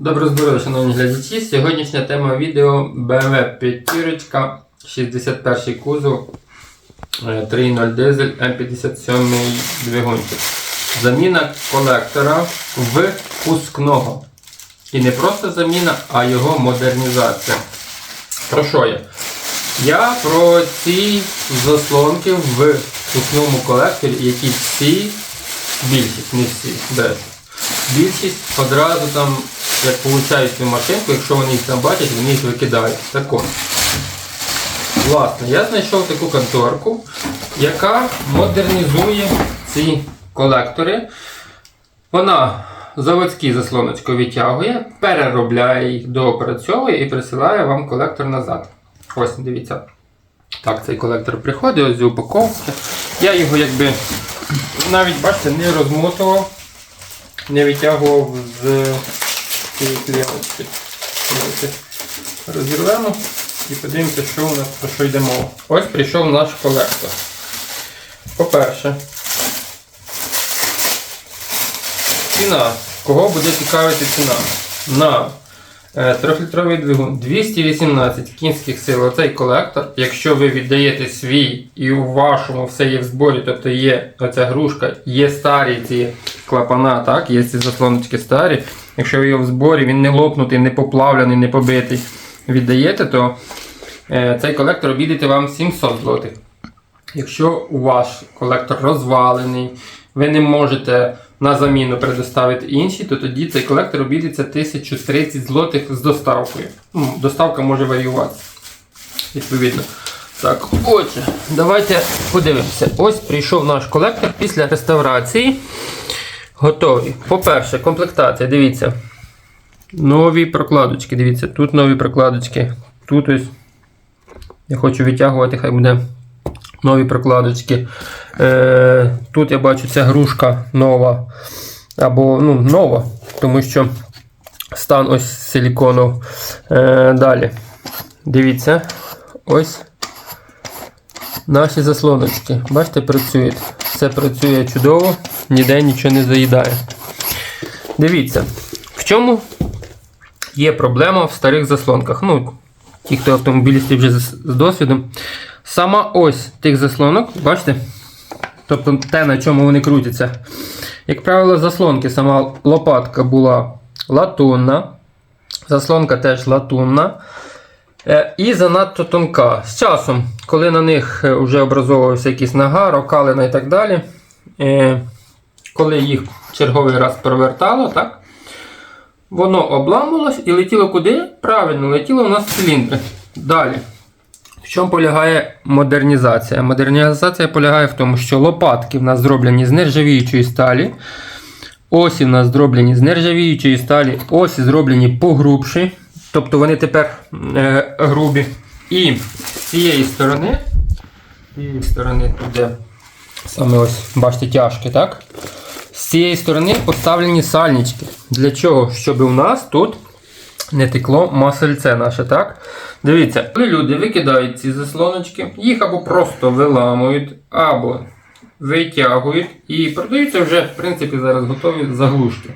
Доброго здоров'я, шановні глядачі. Сьогоднішня тема відео BMW 5 61 кузов е, 3.0 дизель М57 двигунчик. Заміна колектора впускного. І не просто заміна, а його модернізація. Про що я? Я про ці заслонки в впускному колекторі, які всі, більшість, не всі, брешу. Більшість одразу там, як получають цю машинку, якщо вони їх там бачать, вони їх викидають. Так от. Власне, я знайшов таку конторку, яка модернізує ці колектори. Вона заводські заслоночки відтягує, переробляє їх, доопрацьовує і присилає вам колектор назад. Ось, дивіться. Так, цей колектор приходить, ось з упаковки. Я його якби навіть, бачите, не розмотував, не витягував з Давайте Розірвемо і подивимося, що у нас про що йде мова. Ось прийшов наш колектор. По-перше, ціна. Кого буде цікавити ціна? На е, 3-літровий двигун 218 кінських сил. Оцей колектор, якщо ви віддаєте свій і у вашому все є в зборі, тобто є оця грушка, є старі ці клапана, так, є ці заслоночки старі. Якщо ви його в зборі, він не лопнутий, не поплавлений, не побитий, віддаєте, то е, цей колектор обійдете вам 700 злотих. Якщо у ваш колектор розвалений, ви не можете на заміну предоставити інші, то тоді цей колектор обійдеться 1030 злотих з доставкою. Ну, доставка може варіюватися. Відповідно. Так, отже, давайте подивимося. Ось прийшов наш колектор після реставрації. Готовий. По-перше, комплектація, дивіться. Нові прокладочки. Дивіться, тут нові прокладочки. Тут ось. Я хочу витягувати, хай буде нові прокладочки. Е, тут я бачу ця грушка нова. Або ну, нова, тому що стан ось силіконов. Е, далі. Дивіться. Ось наші заслоночки. Бачите, працюють. Все працює чудово, ніде нічого не заїдає. Дивіться, в чому є проблема в старих заслонках. Ну, ті, хто автомобілісти вже з, досвідом. Сама ось тих заслонок, бачите? Тобто те, на чому вони крутяться. Як правило, заслонки, сама лопатка була латунна. Заслонка теж латунна. Е, І занадто тонка. З часом, коли на них е, вже образовувався якийсь нагар, окалина і так далі, е, коли їх черговий раз провертало, так, воно обламалось і летіло куди? Правильно, летіло у нас в циліндри. Далі. В чому полягає модернізація? Модернізація полягає в тому, що лопатки в нас зроблені з нержавіючої сталі. Осі в нас зроблені з нержавіючої сталі, осі зроблені погрубші. Тобто вони тепер е, грубі. І з цієї сторони, з цієї сторони тут де саме ось, бачите, тяжкі, так? З цієї сторони поставлені сальнички. Для чого? Щоб у нас тут не текло масельце наше, так? Дивіться, коли люди викидають ці заслоночки, їх або просто виламують, або витягують і продаються вже, в принципі, зараз готові заглушки.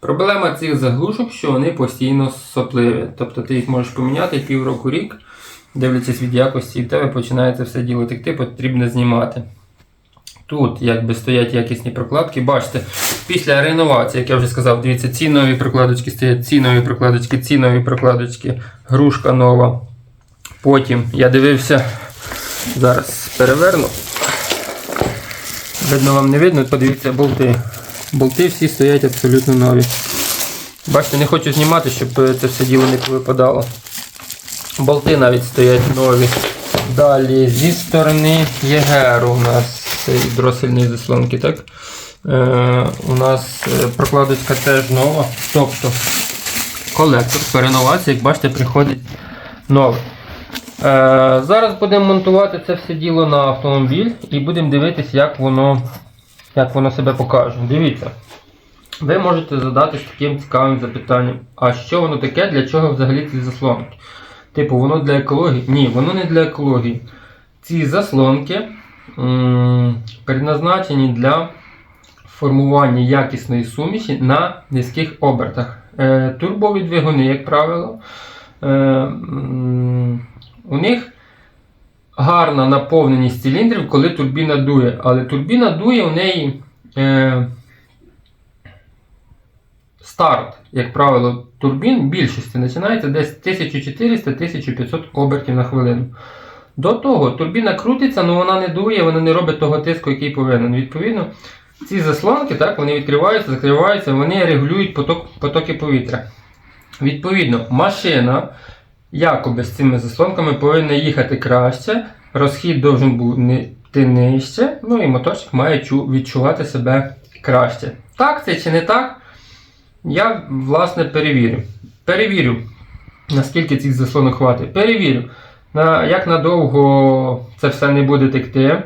Проблема цих заглушок, що вони постійно сопливі. Тобто ти їх можеш поміняти півроку рік, дивлячись від якості, і в тебе починає це все діло текти, потрібно знімати. Тут якби стоять якісні прокладки. Бачите, після реновації, як я вже сказав, дивіться, ці нові прокладочки стоять, ці нові прокладочки, ці нові прокладочки, грушка нова. Потім я дивився, зараз переверну. Видно, вам не видно, подивіться болти. Болти всі стоять абсолютно нові. Бачите, не хочу знімати, щоб е, це все діло не повипадало. Болти навіть стоять нові. Далі зі сторони ЄГР у нас цей дросельні заслонки, так? Е, у нас е, прокладочка теж нова. Тобто колектор по як бачите, приходить новий. Е, зараз будемо монтувати це все діло на автомобіль і будемо дивитися, як воно, як воно себе покаже. Дивіться. Ви можете задатись таким цікавим запитанням, а що воно таке, для чого взагалі ці заслонки? Типу, воно для екології? Ні, воно не для екології. Ці заслонки м, предназначені для формування якісної суміші на низьких обертах. е, турбові двигуни, як правило, е, у них гарна наповненість циліндрів, коли турбіна дує. Але турбіна дує у неї е, старт, як правило, турбін більшості починається десь 1400-1500 обертів на хвилину. До того турбіна крутиться, але вона не дує, вона не робить того тиску, який повинен. Відповідно, ці заслонки, так, вони відкриваються, закриваються, вони регулюють поток, потоки повітря. Відповідно, машина якоби з цими заслонками повинна їхати краще, розхід должен бути нижче, ну і моторчик має відчувати себе краще. Так це чи не так? Я, власне, перевірю. Перевірю, наскільки цих заслонок хватить. Перевірю, на, як надовго це все не буде текти.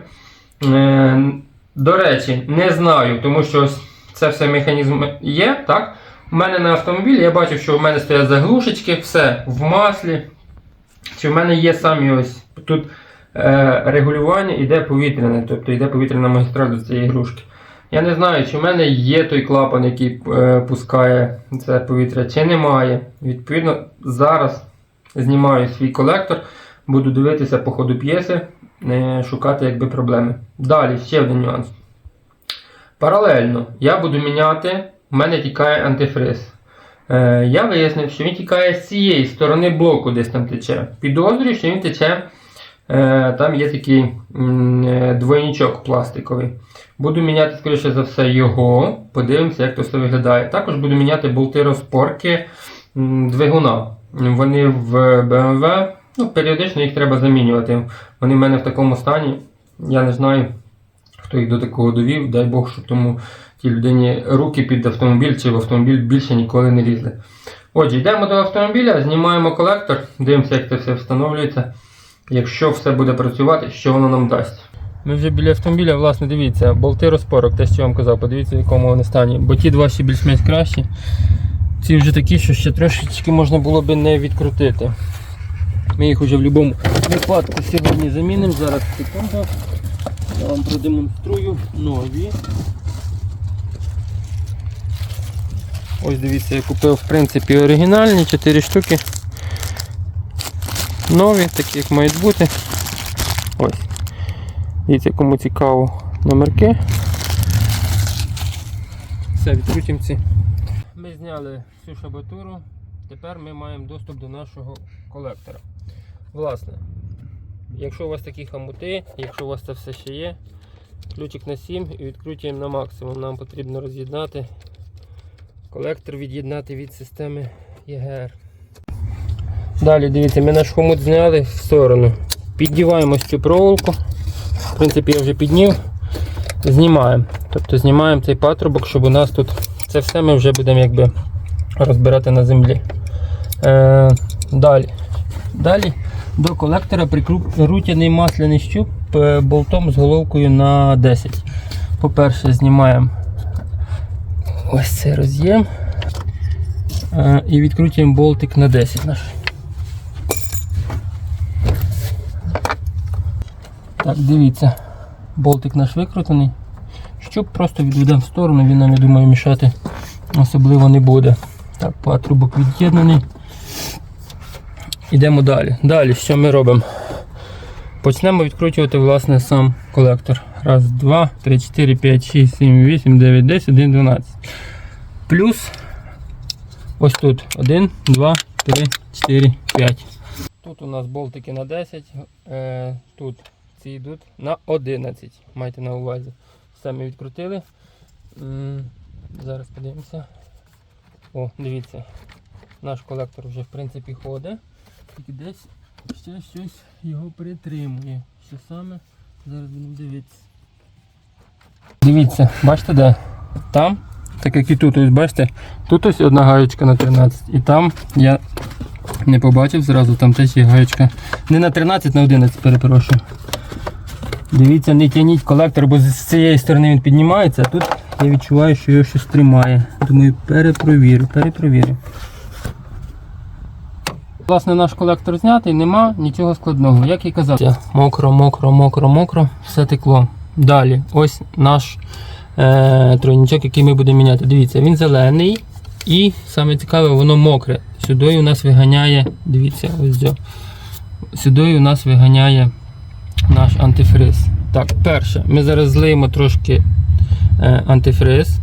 Е, до речі, не знаю, тому що це все механізм є. так? У мене на автомобілі я бачив, що в мене стоять заглушечки, все в маслі. Чи в мене є самі ось тут е, регулювання іде повітряне, тобто йде повітряна магістраль до цієї ігрушки. Я не знаю, чи в мене є той клапан, який е, пускає це повітря, чи немає. Відповідно, зараз знімаю свій колектор, буду дивитися по ходу п'єси, е, шукати якби проблеми. Далі ще один нюанс. Паралельно я буду міняти, в мене тікає антифриз. Е, я вияснив, що він тікає з цієї сторони блоку, десь там тече. Підозрюю, що він тече. Е, там є такий е, двойничок пластиковий. Буду міняти, скоріше за все, його. Подивимося, як то все виглядає. Також буду міняти болти розпорки двигуна. Вони в BMW. Ну, періодично їх треба замінювати. Вони в мене в такому стані. Я не знаю, хто їх до такого довів. Дай Бог, щоб тому тій людині руки під автомобіль чи в автомобіль більше ніколи не лізли. Отже, йдемо до автомобіля, знімаємо колектор, дивимося, як це все встановлюється. Якщо все буде працювати, що воно нам дасть. Ми вже біля автомобіля, власне, дивіться, болти розпорок, те, що я вам казав, подивіться, в якому вони стані. Бо ті два ще більш-менш кращі. Ці вже такі, що ще трошечки можна було би не відкрутити. Ми їх вже в будь-якому випадку сьогодні замінимо. Зараз секунду. Я вам продемонструю нові. Ось дивіться, я купив в принципі оригінальні 4 штуки. Нові, такі як мають бути. Ось. Дивіться, кому цікаво номерки. Все, відкрутимо ці. Ми зняли всю шабатуру. Тепер ми маємо доступ до нашого колектора. Власне, якщо у вас такі хамути, якщо у вас це все ще є, ключик на 7 і відкручуємо на максимум. Нам потрібно роз'єднати колектор, від'єднати від системи ЄГР. Далі дивіться, ми наш хомут зняли в сторону. Піддіваємо цю проволоку. В принципі, я вже піднів. Знімаємо. Тобто знімаємо цей патрубок, щоб у нас тут це все ми вже будемо якби розбирати на землі. Е, далі. Далі до колектора прикручений масляний щуп е, болтом з головкою на 10. По-перше, знімаємо ось цей роз'єм е, і відкручуємо болтик на 10 наш. Так, дивіться, болтик наш викрутений. Щуп просто відведемо в сторону, він нам, я думаю, мішати особливо не буде. Так, патрубок від'єднаний. Йдемо далі. Далі, що ми робимо? Почнемо відкручувати власне сам колектор. Раз, два, три, чотири, п'ять, шість, сім, вісім, дев'ять, десять, один, дванадцять. Плюс ось тут. Один, два, три, чотири, п'ять. Тут у нас болтики на 10, е, тут ці йдуть на 11. Майте на увазі. Ми відкрутили. Зараз подивимося. О, дивіться. Наш колектор вже в принципі ходить. Тільки десь ще щось його притримує. Що саме? Зараз будемо дивитися. Дивіться, бачите де? Там, так як і тут, ось бачите, тут ось одна гаєчка на 13. І там я не побачив зразу, там теж є гаєчка. Не на 13, на 11, перепрошую. Дивіться, не тяніть колектор, бо з цієї сторони він піднімається, а тут я відчуваю, що його щось тримає. Думаю, перепровірю, перепровірю. Власне, наш колектор знятий, нема нічого складного. Як і казав, мокро, мокро, мокро, мокро, все текло. Далі, ось наш е, тройничок, який ми будемо міняти. Дивіться, він зелений. І саме цікаве, воно мокре. Сюди у нас виганяє, дивіться, ось. Сюди у нас виганяє наш антифриз. Так, перше, ми зараз злиємо трошки е, антифриз,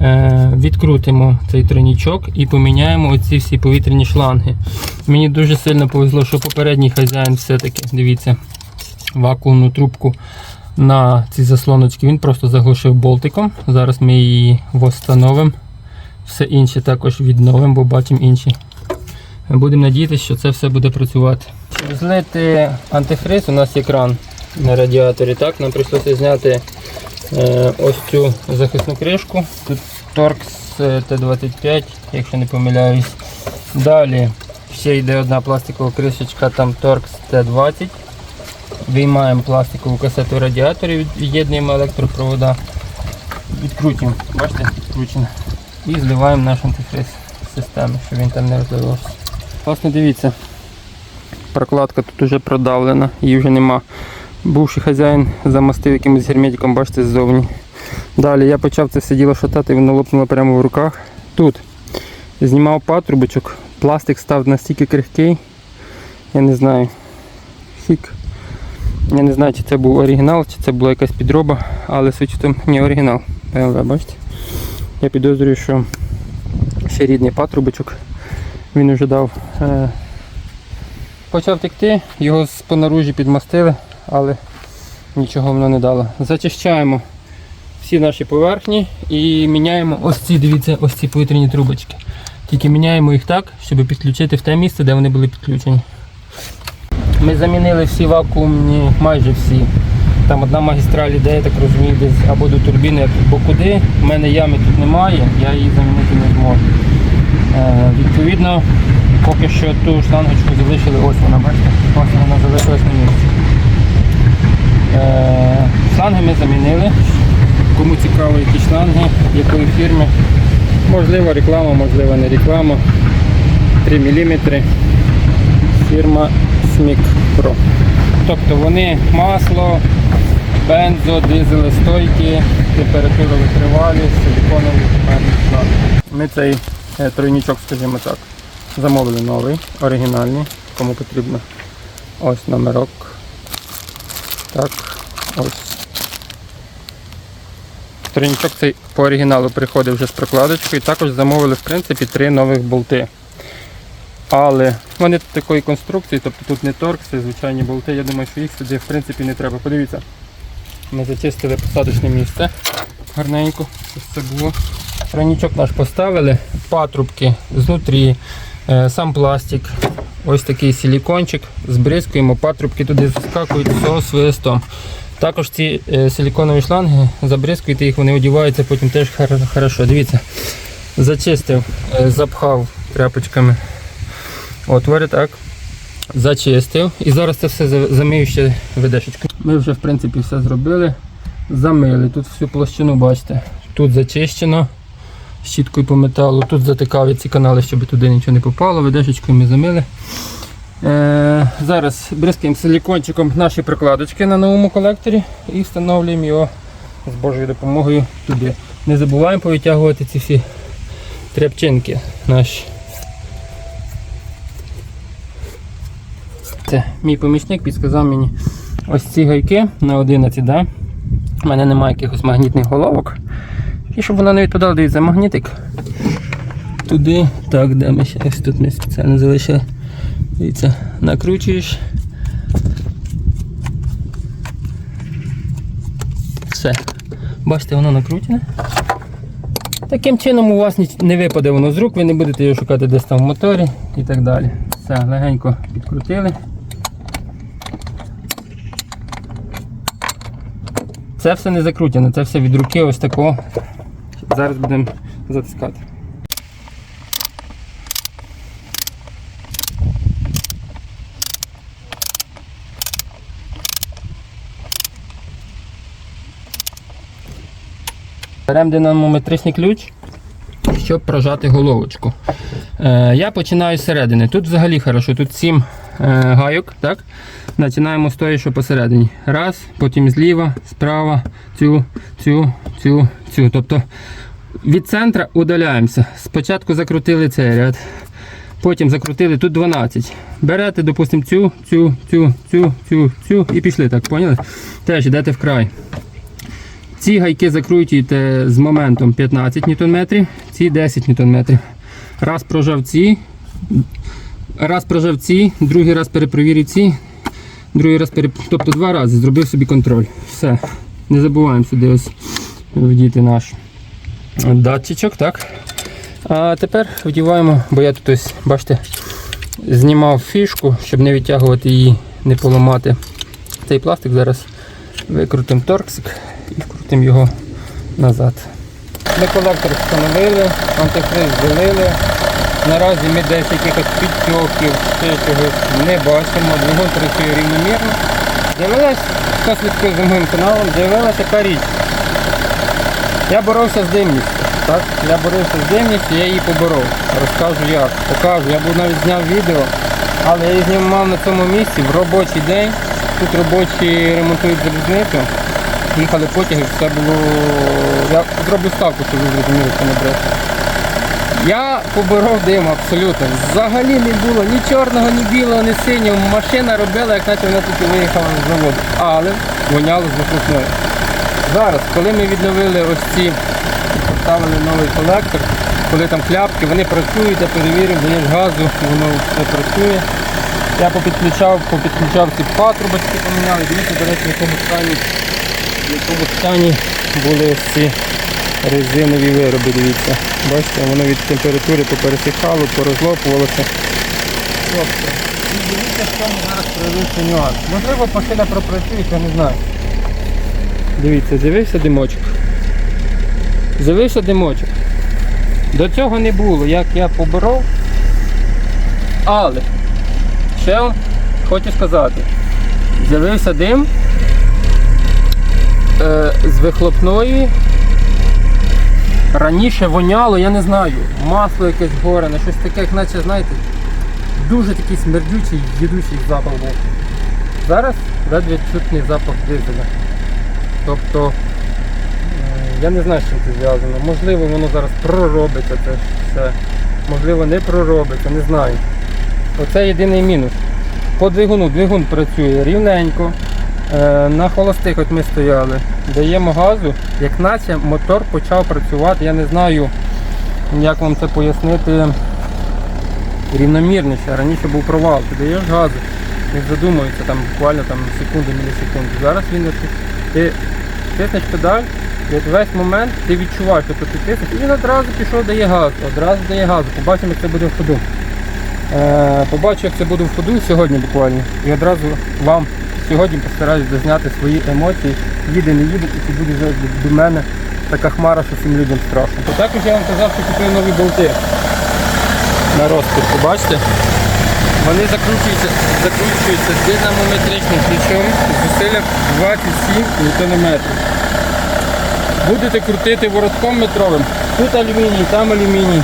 е, відкрутимо цей тройнічок і поміняємо оці всі повітряні шланги. Мені дуже сильно повезло, що попередній хазяїн все-таки, дивіться, вакуумну трубку на ці заслоночки він просто заглушив болтиком. Зараз ми її встановимо. Все інше також відновимо, бо бачимо інші. Будемо надіятися, що це все буде працювати. Щоб злити антифриз, у нас є кран на радіаторі. Так, нам прийшлося зняти е, ось цю захисну кришку. Тут Torx е, Т25, якщо не помиляюсь. Далі ще йде одна пластикова кришечка, там Torx Т20. Виймаємо пластикову касету радіаторів, від'єднуємо електропровода, відкрутимо, бачите, відкручено. І зливаємо наш антифриз з системи, щоб він там не розливався. Власне, дивіться, прокладка тут вже продавлена, її вже нема. Бувший хазяїн замастив якимось герметиком, бачите, ззовні. Далі я почав це все діло шатати, воно лопнуло прямо в руках. Тут знімав патрубочок, пластик став настільки крихкий, я не знаю. Фік. Я не знаю, чи це був оригінал, чи це була якась підроба, але в не оригінал. Бачите? Я підозрюю, що ще рідний патрубочок. Він вже дав. Почав текти, його з понаружі підмастили, але нічого воно не дало. Зачищаємо всі наші поверхні і міняємо ось ці, дивіться, ось ці повітряні трубочки. Тільки міняємо їх так, щоб підключити в те місце, де вони були підключені. Ми замінили всі вакуумні, майже всі. Там одна магістраль іде, я так розумію, десь або до турбіни, або куди. У мене ями тут немає, я її замінити не зможу. Е, відповідно, поки що ту шлангочку залишили, ось вона, бачите, ось вона залишилась на місці. Е, шланги ми замінили. Кому цікаво, які шланги, якої фірми. Можливо реклама, можливо не реклама. 3 мм. Фірма Смік Pro. Тобто вони масло, бензо, дизелестойкі, температура витривалі, силіконові шланги. Ми цей е, тройничок, скажімо так, замовили новий, оригінальний, кому потрібно. Ось номерок. Так, ось. Тройничок цей по оригіналу приходить вже з прокладочкою. Також замовили в принципі три нових болти. Але вони такої конструкції, тобто тут не торкс, це звичайні болти. Я думаю, що їх сюди в принципі не треба. Подивіться. Ми зачистили посадочне місце. Гарненько. Ось це було. Тройничок наш поставили, патрубки знутрі, сам пластик, ось такий силікончик, збризкуємо, патрубки туди заскакують свистом. Також ці е, силіконові шланги, забризкуєте їх, вони одіваються потім теж хорошо. Дивіться, зачистив, е, запхав тряпочками. Отвори так. Зачистив. І зараз це все за- замию ще ведешечкою. Ми вже в принципі все зробили. Замили. Тут всю площину бачите. Тут зачищено щіткою по металу. Тут затикав ці канали, щоб туди нічого не попало. Ведешечкою ми замили. Е, зараз бризкаємо силікончиком наші прикладочки на новому колекторі і встановлюємо його з Божою допомогою туди. Не забуваємо повитягувати ці всі тряпчинки наші. Це мій помічник підказав мені ось ці гайки на 11, да? У мене немає якихось магнітних головок. І щоб вона не відпадала, дивіться, магнітик. Туди, так, де ми ще ось тут ми спеціально залишили. Дивіться, накручуєш. Все. Бачите, воно накручене. Таким чином у вас не випаде воно з рук, ви не будете його шукати десь там в моторі і так далі. Все, легенько підкрутили. Це все не закрутено, це все від руки ось такого. Зараз будемо затискати. Беремо динамометричний ключ, щоб прожати головочку. Е, я починаю з середини. Тут взагалі хорошо, тут 7 е, гайок. так? Починаємо з тої, що посередині. Раз, потім зліва, справа, цю, цю, цю, цю. Тобто Від центра удаляємося. Спочатку закрутили цей ряд, потім закрутили тут 12. Берете, допустимо, цю, цю, цю, цю, цю, цю і пішли, так, поняли? Теж йдете в край. Ці гайки закручуєте з моментом 15 Нм, ці 10 Нм. Раз прожав ці, раз прожав ці, другий раз перепровірив ці, другий раз переп... Тобто два рази зробив собі контроль. Все. Не забуваємо сюди ось вдіти наш датчичок, так? А тепер вдіваємо, бо я тут ось, бачите, знімав фішку, щоб не відтягувати її, не поламати цей пластик. Зараз викрутимо торксик і вкрутимо його назад. Ми колектор встановили, антифриз залили. Наразі ми десь якихось підтьоків, ще чогось не бачимо. Двигун працює рівномірно. З'явилась, хто слідкує за моїм каналом, з'явилася така річ. Я боровся з димністю. Так? Я боровся з димністю, я її поборов. Розкажу як. Покажу. Я був навіть зняв відео, але я її знімав на цьому місці в робочий день. Тут робочі ремонтують залізницю. Їхали потяги, все було. Я зроблю ставку, щоб ви зрозуміли, що не бред. Я поборов дим абсолютно. Взагалі не було ні чорного, ні білого, ні синього. Машина робила, як наче вона тільки виїхала з заводу. Але воняло з вихлопною. Зараз, коли ми відновили ось ці, поставили новий колектор, коли там кляпки, вони працюють, я перевірив, даєш газу, воно все працює. Я попідключав, попідключав ці патрубочки, поміняли. Дивіться, до речі, в якому стані, в якому стані були ці резинові вироби, дивіться. Бачите, воно від температури попересихало, порозлопувалося. Тобто, і дивіться, в чому зараз проявився нюанс. Можливо, машина пропрацює, я не знаю. Дивіться, з'явився димочок. З'явився димочок. До цього не було, як я поборов. Але, ще хочу сказати, з'явився дим е, з вихлопної. Раніше воняло, я не знаю, масло якесь горене, щось таке, як наче, знаєте, дуже такий смердючий, їдучий запах був. Зараз ледве відчутний запах дизеля. Тобто, е, я не знаю, з чим це зв'язано. Можливо, воно зараз проробиться це все. Можливо, не проробиться, не знаю. Оце єдиний мінус. По двигуну двигун працює рівненько. Е, На холостих от ми стояли. Даємо газу, як наче мотор почав працювати. Я не знаю, як вам це пояснити рівномірніше. Раніше був провал. Ти даєш газу, він задумується там буквально там секунди, мілісекунди. Зараз він ти тиснеш педаль, і от весь момент ти відчуваєш, що ти тиснеш, і він одразу пішов, дає газ, одразу дає газу. Побачимо, як це буде в ходу. Е, побачу, як це буде в ходу сьогодні буквально. І одразу вам сьогодні постараюсь зазняти свої емоції. Їде, не їде, і чи буде вже до- мене така хмара, що всім людям страшно. Також я вам казав, що купив нові болти на розпірку, бачите? Вони закручуються, закручуються динамометричним ключом зусилля 27 Нм. Будете крутити воротком метровим. Тут алюміній, там алюміній.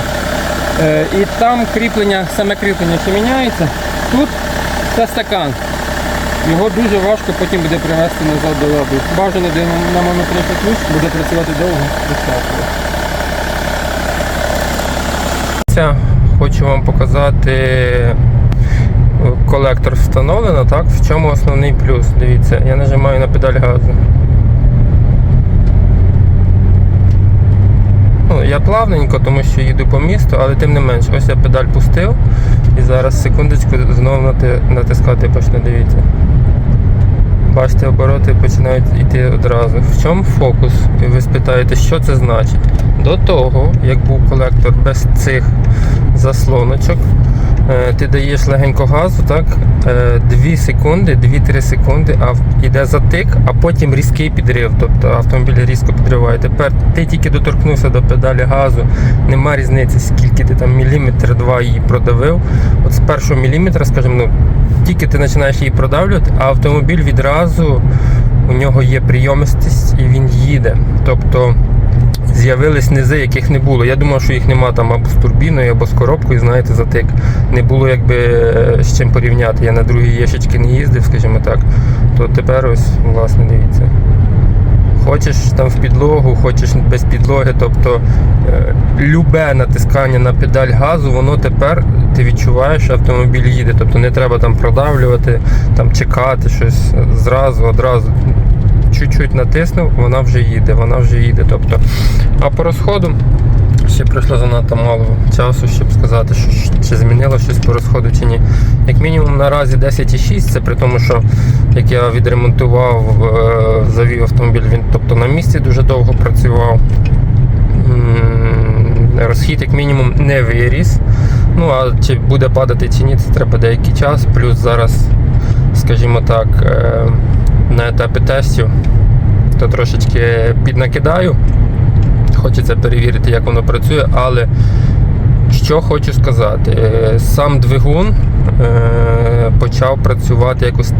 Е, і там кріплення, саме кріплення що міняється. Тут це стакан. Його дуже важко потім буде привести назад до ладу. Бажаний динамометричний ключ буде працювати довго безпечно. Хочу вам показати колектор встановлено, так? В чому основний плюс? Дивіться, я нажимаю на педаль газу. Ну, я плавненько, тому що їду по місту, але тим не менш, ось я педаль пустив і зараз секундочку знову натискати почну, дивіться. Бачите, обороти починають йти одразу. В чому фокус? І ви спитаєте, що це значить? До того, як був колектор без цих заслоночок, ти даєш легенько газу, так? 2 секунди, 2-3 секунди, а йде затик, а потім різкий підрив. Тобто автомобіль різко підриває. Тепер ти тільки доторкнувся до педалі газу, нема різниці, скільки ти там міліметр два її продавив. От з першого міліметра, скажімо, ну, тільки ти починаєш її продавлювати, а автомобіль відразу у нього є прийомистість і він їде. Тобто з'явились низи, яких не було. Я думав, що їх нема там або з турбіною, або з коробкою, знаєте, затик. Не було якби е, з чим порівняти. Я на другі ящички не їздив, скажімо так. То тепер ось, власне, дивіться. Хочеш там в підлогу, хочеш без підлоги. Тобто е, любе натискання на педаль газу, воно тепер ти відчуваєш, що автомобіль їде. Тобто не треба там продавлювати, там чекати щось зразу, одразу. Чуть-чуть натиснув, вона вже їде, вона вже їде. Тобто, а по розходу ще пройшло занадто мало часу, щоб сказати, що, чи змінило щось по розходу чи ні. Як мінімум наразі 10,6, це при тому, що як я відремонтував, е, завів автомобіль, він тобто на місці дуже довго працював. Розхід як мінімум не виріс. Ну а чи буде падати чи ні, це треба деякий час. Плюс зараз, скажімо так, е, на етапі тестів, то трошечки піднакидаю. Хочеться перевірити, як воно працює, але що хочу сказати, е, сам двигун е, почав працювати якось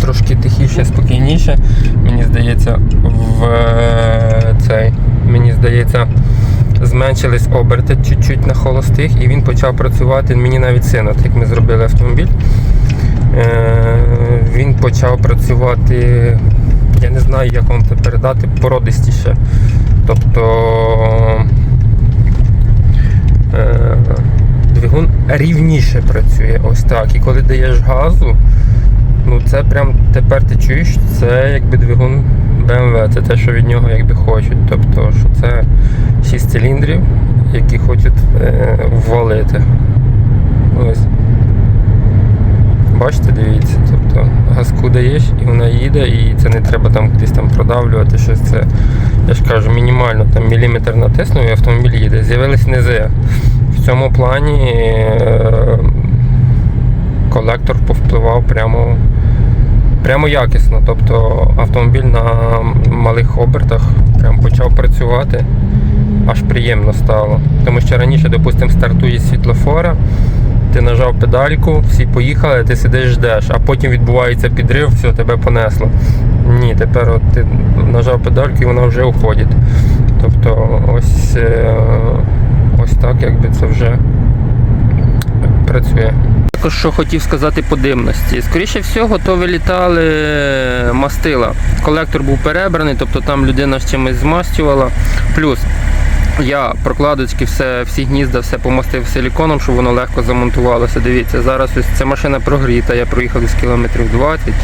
трошки тихіше, спокійніше. Мені здається, в е, цей, мені здається, зменшились оберти чуть-чуть на холостих, і він почав працювати. Мені навіть син, от як ми зробили автомобіль. Е, він почав працювати, я не знаю, як вам це передати, породистіше. Тобто е, двигун рівніше працює. Ось так. І коли даєш газу, ну це прям тепер ти чуєш, це якби двигун BMW, це те, що від нього якби хочуть. Тобто, що це 6 циліндрів, які хочуть е, ввалити. Ось. Бачите, дивіться, тобто газку даєш і вона їде, і це не треба там кудись там продавлювати щось. Це, я ж кажу, мінімально там міліметр натиснув і автомобіль їде. З'явились низи. В цьому плані е, колектор повпливав прямо, прямо якісно. Тобто автомобіль на малих обертах прям почав працювати. Аж приємно стало. Тому що раніше, допустимо, стартує світлофора, ти нажав педальку, всі поїхали, ти сидиш ждеш, а потім відбувається підрив, все, тебе понесло. Ні, тепер от ти нажав педальку і вона вже уходить. Тобто ось, е, ось так якби це вже працює. Також що хотів сказати по димності. Скоріше всього, то вилітали мастила. Колектор був перебраний, тобто там людина з чимось змастювала. Плюс я прокладочки, все, всі гнізда, все помастив силіконом, щоб воно легко замонтувалося. Дивіться, зараз ось ця машина прогріта, я проїхав десь кілометрів 20.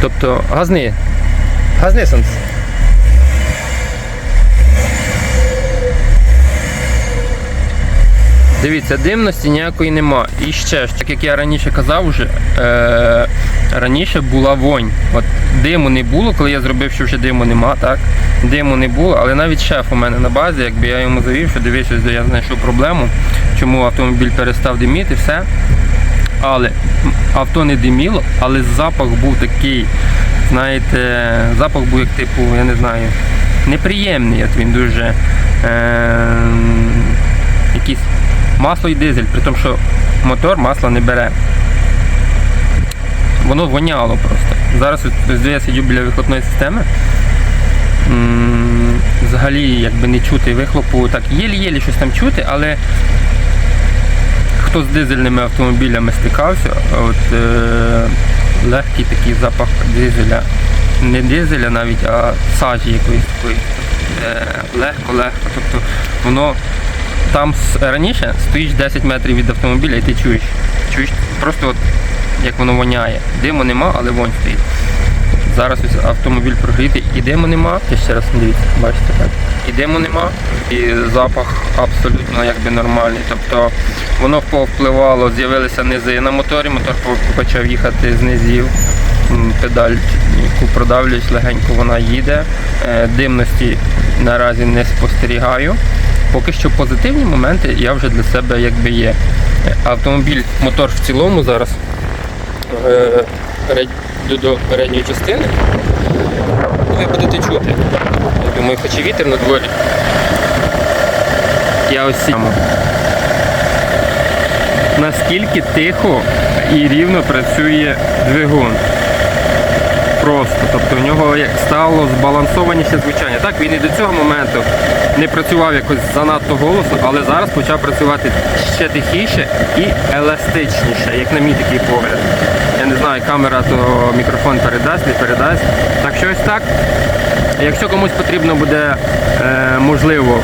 Тобто газни. Газни сонце. Дивіться, димності ніякої нема. І ще ж, так як я раніше казав вже, е, раніше була вонь. От диму не було, коли я зробив, що вже диму нема, так? Диму не було, але навіть шеф у мене на базі, якби я йому завів, що дивись, ось я знайшов проблему, чому автомобіль перестав диміти, все. Але авто не диміло, але запах був такий, знаєте, запах був як типу, я не знаю, неприємний. От він дуже е, якийсь масло і дизель, при тому, що мотор масла не бере. Воно воняло просто. Зараз я сидю біля вихлопної системи. Взагалі якби не чути вихлопу, так єлі-єлі щось там чути, але хто з дизельними автомобілями стикався, от, е, легкий такий запах дизеля. Не дизеля навіть, а сажі якоїсь такої. Е, легко-легко. Тобто воно там раніше стоїш 10 метрів від автомобіля і ти чуєш. Чуєш просто от, як воно воняє. Диму нема, але вонь стоїть. Зараз ось автомобіль прогрітий, і диму нема. Я ще раз дивіться, бачите так. І диму нема, і запах абсолютно якби нормальний. Тобто воно повпливало, з'явилися низи на моторі, мотор почав їхати з низів. Педаль, яку продавлюєш, легенько вона їде. Е, Димності наразі не спостерігаю. Поки що позитивні моменти я вже для себе якби є. Автомобіль, мотор в цілому зараз е, до, передньої частини. Ви будете чути. Я думаю, хоч і вітер на дворі. Я ось. Наскільки тихо і рівно працює двигун. Просто. Тобто в нього стало збалансованіше звучання. Так, він і до цього моменту не працював якось занадто голосно, але зараз почав працювати ще тихіше і еластичніше, як на мій такий погляд. Я не знаю, камера то мікрофон передасть, не передасть. Так що ось так. Якщо комусь потрібно буде, е, можливо,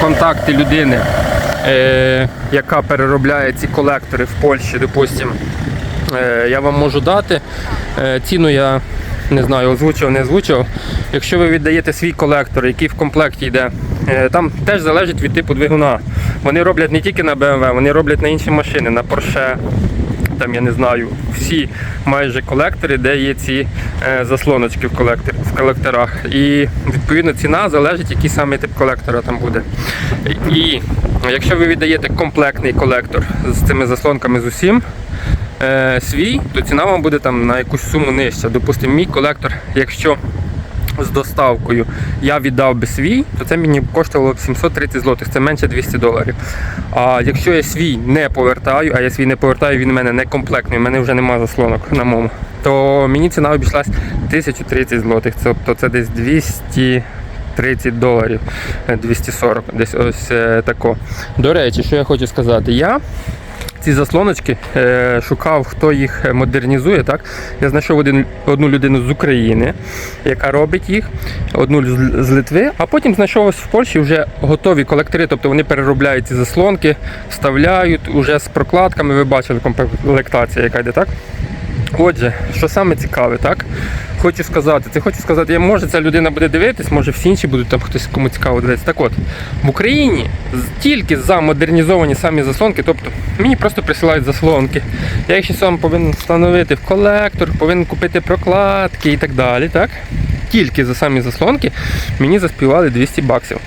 контакти людини, е, яка переробляє ці колектори в Польщі, допустимо, е, я вам можу дати. Е, ціну я не знаю, озвучив, не озвучив. Якщо ви віддаєте свій колектор, який в комплекті йде, е, там теж залежить від типу двигуна. Вони роблять не тільки на BMW, вони роблять на інші машини, на Porsche, там я не знаю, всі майже колектори, де є ці е, заслоночки в, колектор, в колекторах. І відповідно ціна залежить, який саме тип колектора там буде. І якщо ви віддаєте комплектний колектор з цими заслонками з усім, е, свій, то ціна вам буде там на якусь суму нижча. Допустимо, мій колектор, якщо з доставкою я віддав би свій, то це мені коштувало б 730 злотих, це менше 200 доларів. А якщо я свій не повертаю, а я свій не повертаю, він у мене не комплектний, у мене вже немає заслонок на моєму, то мені ціна обійшлась 1030 злотих, тобто це десь 200. 30 доларів, е, 240, десь ось е, тако. До речі, що я хочу сказати, я ці заслоночки е, шукав, хто їх модернізує. Так? Я знайшов один, одну людину з України, яка робить їх, одну з, Литви, а потім знайшов ось в Польщі вже готові колектори, тобто вони переробляють ці заслонки, вставляють уже з прокладками. Ви бачили комплектація, яка йде так. Отже, що саме цікаве, так? Хочу сказати, це хочу сказати, може ця людина буде дивитись, може всі інші будуть там хтось кому цікаво дивитися. Так от, в Україні тільки за модернізовані самі заслонки, тобто мені просто присилають заслонки. Я їх ще сам повинен встановити в колектор, повинен купити прокладки і так далі. Так? Тільки за самі заслонки мені заспівали 200 баксів.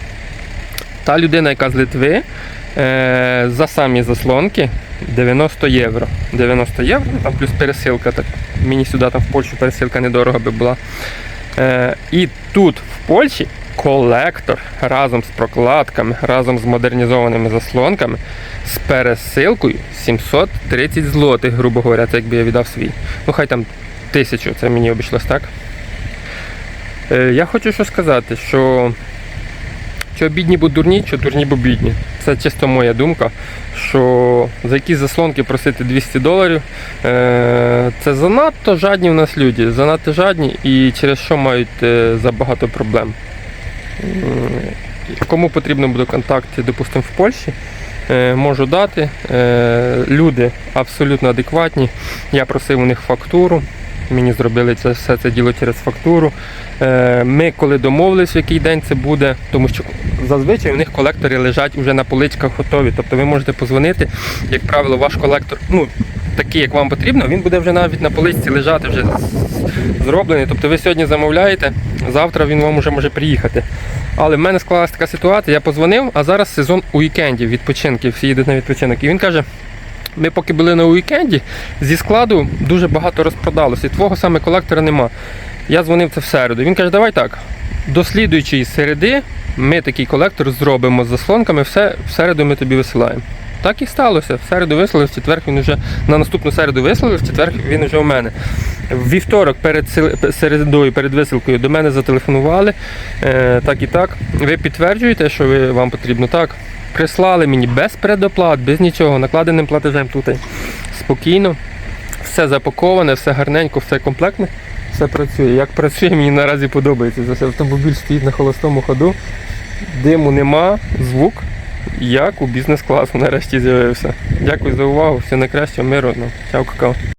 Та людина, яка з Литви, е, за самі заслонки 90 євро. 90 євро, там плюс пересилка. Так, мені сюди там в Польщу пересилка недорого би була. Е, і тут, в Польщі, колектор разом з прокладками, разом з модернізованими заслонками, з пересилкою 730 злотих, грубо говоря, це якби я віддав свій. Ну хай там тисячу, це мені обійшлось так. Е, я хочу що сказати, що що бідні будуть дурні, що дурні будуть бідні. Це чисто моя думка, що за якісь заслонки просити 200 доларів, е, це занадто жадні в нас люди, занадто жадні і через що мають е, забагато проблем. Кому потрібно буде контакти, допустимо, в Польщі, е, можу дати. Люди абсолютно адекватні. Я просив у них фактуру. Мені зробили це все це діло через фактуру. Е, Ми коли домовились, в який день це буде, тому що зазвичай у них колектори лежать вже на поличках готові. Тобто ви можете позвонити, як правило, ваш колектор, ну такий, як вам потрібно, він буде вже навіть на поличці лежати, вже зроблений. Тобто ви сьогодні замовляєте, завтра він вам вже може приїхати. Але в мене склалася така ситуація, я позвонив, а зараз сезон уікендів, відпочинків, всі їдуть на відпочинок. І він каже. Ми поки були на уікенді, зі складу дуже багато розпродалося. І твого саме колектора нема. Я дзвонив це в середу. Він каже, давай так. До слідуючої середи ми такий колектор зробимо з заслонками, все в середу ми тобі висилаємо. Так і сталося. В середу вислали, в четвер він вже на наступну середу вислали, в четвер він вже у мене. Вівторок перед середою, перед висилкою до мене зателефонували. Е, так і так. Ви підтверджуєте, що ви, вам потрібно так. Прислали мені без предоплат, без нічого, накладеним платежем тут. Спокійно. Все запаковане, все гарненько, все комплектне, все працює. Як працює, мені наразі подобається. Це автомобіль стоїть на холостому ходу, диму нема, звук, як у бізнес-класу нарешті з'явився. Дякую за увагу, все найкраще, миру. Чао, какао.